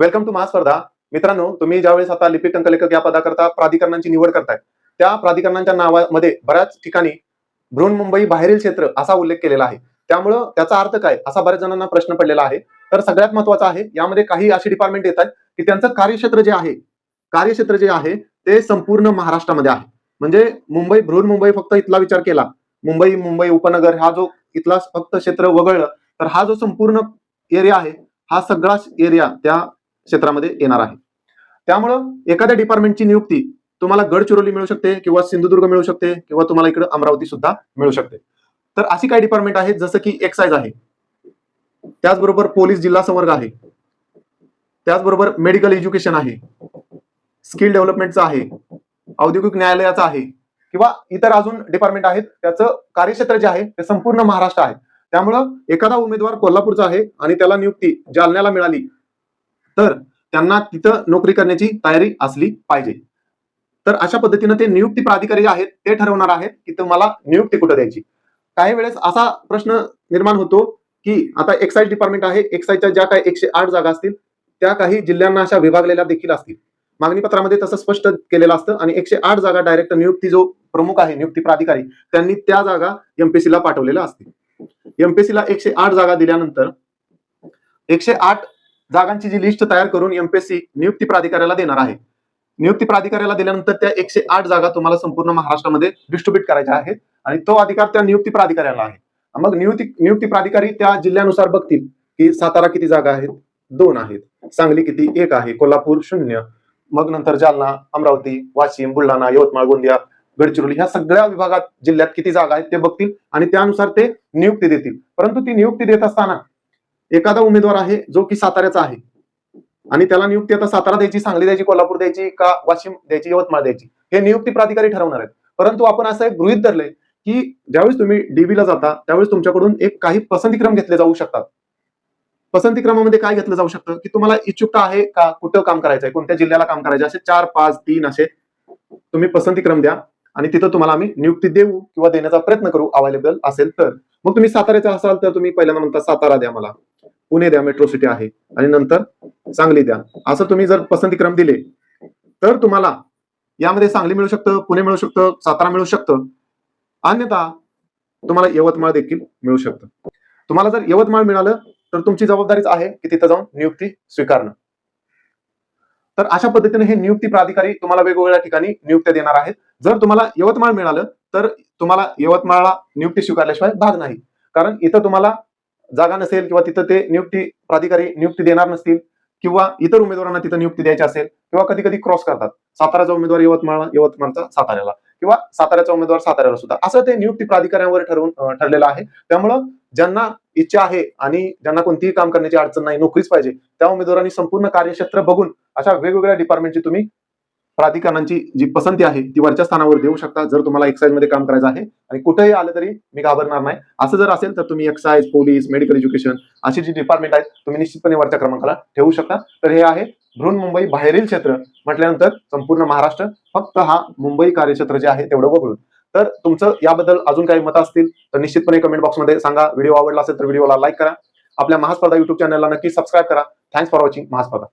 Welcome to महास्पर्धा मित्रांनो तुम्ही ज्यावेळेस आता लिपिक अंकलेखक या पदाकरता प्राधिकरणांची निवड करताय त्या प्राधिकरणांच्या नावामध्ये बऱ्याच ठिकाणी मुंबई बाहेरील क्षेत्र असा उल्लेख केलेला आहे. त्यामुळं त्याचा अर्थ काय? असा बऱ्याच जणांना प्रश्न पडलेला आहे. तर सगळ्यात महत्त्वाचा आहे यामध्ये काही अशी डिपार्टमेंट येत आहेत की त्यांचं कार्यक्षेत्र जे आहे कार्यक्षेत्र जे आहे ते संपूर्ण महाराष्ट्रामध्ये आहे. म्हणजे मुंबई बृहन्मुंबई फक्त इथला विचार केला. मुंबई मुंबई उपनगर हा जो इथला फक्त क्षेत्र वगळलं तर हा जो संपूर्ण एरिया आहे हा सगळा एरिया त्या क्षेत्रामध्ये येणार आहे. त्यामुळं एखाद्या डिपार्टमेंटची नियुक्ती तुम्हाला गडचिरोली मिळू शकते किंवा सिंधुदुर्ग मिळू शकते किंवा तुम्हाला इकडे अमरावती सुद्धा मिळू शकते. तर अशी काही डिपार्टमेंट आहेत जसं की एक्साईज आहे. त्याचबरोबर पोलीस जिल्हा संवर्ग आहे. त्याचबरोबर मेडिकल एज्युकेशन आहे. स्किल डेव्हलपमेंटचं आहे. औद्योगिक न्यायालयाचं आहे. किंवा इतर अजून डिपार्टमेंट आहेत त्याचं कार्यक्षेत्र जे आहे ते संपूर्ण महाराष्ट्र आहे. त्यामुळं एखादा उमेदवार कोल्हापूरचा आहे आणि त्याला नियुक्ती जालन्याला मिळाली तर त्यांना तिथं नोकरी करण्याची तयारी असली पाहिजे. तर अशा पद्धतीनं ते नियुक्ती प्राधिकारी आहेत ते ठरवणार आहेत की तुम्हाला नियुक्ती कुठं द्यायची. काही वेळेस असा प्रश्न निर्माण होतो की आता एक्साईज डिपार्टमेंट आहे एक्साईजच्या ज्या काही एकशे आठ जागा असतील त्या काही जिल्ह्यांना अशा विभागलेल्या देखील असतील. मागणी पत्रामध्ये तसं स्पष्ट केलेलं असतं आणि एकशे आठ जागा डायरेक्ट नियुक्ती जो प्रमुख आहे नियुक्ती प्राधिकारी त्यांनी त्या जागा एमपीसीला पाठवलेल्या असतील. एमपीसीला एकशे आठ जागा दिल्यानंतर एकशे आठ जागांची जी लिस्ट तयार करून एमपीएससी नियुक्ती प्राधिकाऱ्याला देणार आहे. नियुक्ती प्राधिकाऱ्याला दिल्यानंतर त्या एकशे आठ जागा तुम्हाला संपूर्ण महाराष्ट्रामध्ये डिस्ट्रीब्युट करायच्या आहेत आणि तो अधिकार त्या नियुक्ती प्राधिकाऱ्याला आहे. मग नियुक्ती नियुक्ती प्राधिकारी त्या जिल्ह्यानुसार बघतील की सातारा किती जागा आहेत दोन आहेत सांगली किती एक आहे कोल्हापूर शून्य मग नंतर जालना अमरावती वाशिम बुलढाणा यवतमाळ गोंदिया गडचिरोली ह्या सगळ्या विभागात जिल्ह्यात किती जागा आहेत ते बघतील आणि त्यानुसार ते नियुक्ती देतील. परंतु ती नियुक्ती देत असताना एखादा उमेदवार आहे जो की साताऱ्याचा आहे. आणि त्याला नियुक्ती आता सातारा द्यायची सांगली द्यायची कोल्हापूर द्यायची का वाशिम द्यायची यवतमाळ द्यायची हे नियुक्ती प्राधिकारी ठरवणार आहेत. परंतु आपण असं एक गृहित धरलंय की ज्यावेळेस तुम्ही डीबीला जाता त्यावेळेस तुमच्याकडून एक काही पसंतीक्रम घेतले जाऊ शकतात. पसंतीक्रमामध्ये काय घेतलं जाऊ शकतं? की तुम्हाला इच्छुकता आहे का? कुठं काम करायचं आहे? कोणत्या जिल्ह्याला काम करायचं असे चार पाच तीन असे तुम्ही पसंतीक्रम द्या आणि तिथं तुम्हाला आम्ही नियुक्ती देऊ किंवा देण्याचा प्रयत्न करू अवेलेबल असेल तर. मग तुम्ही साताऱ्याचा असाल तर तुम्ही पहिल्यांदा म्हणता सातारा द्या मला. पुणे द्या मेट्रो सिटी आहे आणि नंतर सांगली द्या. असं तुम्ही जर पसंतीक्रम दिले तर तुम्हाला यामध्ये सांगली मिळू शकतं पुणे मिळू शकतं सातारा मिळू शकतं. अन्यथा तुम्हाला यवतमाळ देखील मिळू शकतं. तुम्हाला जर यवतमाळ मिळालं तर तुमची जबाबदारीच आहे की तिथं जाऊन नियुक्ती स्वीकारणं. तर अशा पद्धतीने हे नियुक्ती प्राधिकारी तुम्हाला वेगवेगळ्या ठिकाणी नियुक्त्या देणार आहेत. जर तुम्हाला यवतमाळ मिळालं तर तुम्हाला यवतमाळला नियुक्ती स्वीकारल्याशिवाय भाग नाही. कारण इथं तुम्हाला जागा नसेल किंवा तिथं ते नियुक्ती प्राधिकारी नियुक्ती देणार नसतील किंवा इतर उमेदवारांना तिथं नियुक्ती द्यायची असेल किंवा कधी कधी क्रॉस करतात. साताराचा उमेदवार यवतमाळ यवतमाळचा साताऱ्याला किंवा साताऱ्याचा उमेदवार साताऱ्याला सुद्धा. असं ते नियुक्ती प्राधिकाऱ्यांवर ठरवून ठरलेलं आहे. त्यामुळं ज्यांना इच्छा आहे आणि ज्यांना कोणतीही काम करण्याची अडचण नाही नोकरीच पाहिजे त्या उमेदवारांनी संपूर्ण कार्यक्षेत्र बघून अशा वेगवेगळ्या डिपार्टमेंटची तुम्ही प्राधिकरणांची जी पसंती आहे ती वरच्या स्थानावर देऊ शकता जर तुम्हाला एक्साईजमध्ये काम करायचं आहे. आणि कुठेही आलं तरी मी घाबरणार नाही. असं जर असेल तर तुम्ही एक्साईज पोलीस मेडिकल एज्युकेशन अशी जी डिपार्टमेंट आहेत तुम्ही निश्चितपणे वरच्या क्रमांकाला ठेवू शकता. तर हे आहे बृहन्मुंबई बाहेरील क्षेत्र म्हटल्यानंतर संपूर्ण महाराष्ट्र फक्त हा मुंबई कार्यक्षेत्र जे आहे तेवढं वगळून तर तुमचं याबद्दल अजून काही मतं असतील तर निश्चितपणे कमेंट बॉक्समध्ये सांगा. व्हिडिओ आवडला असेल तर व्हिडिओला लाईक करा. आपल्या महास्पर्धा युट्यूब चॅनलला नक्की सबस्क्राईब करा. Thanks for watching महास्पर्धा.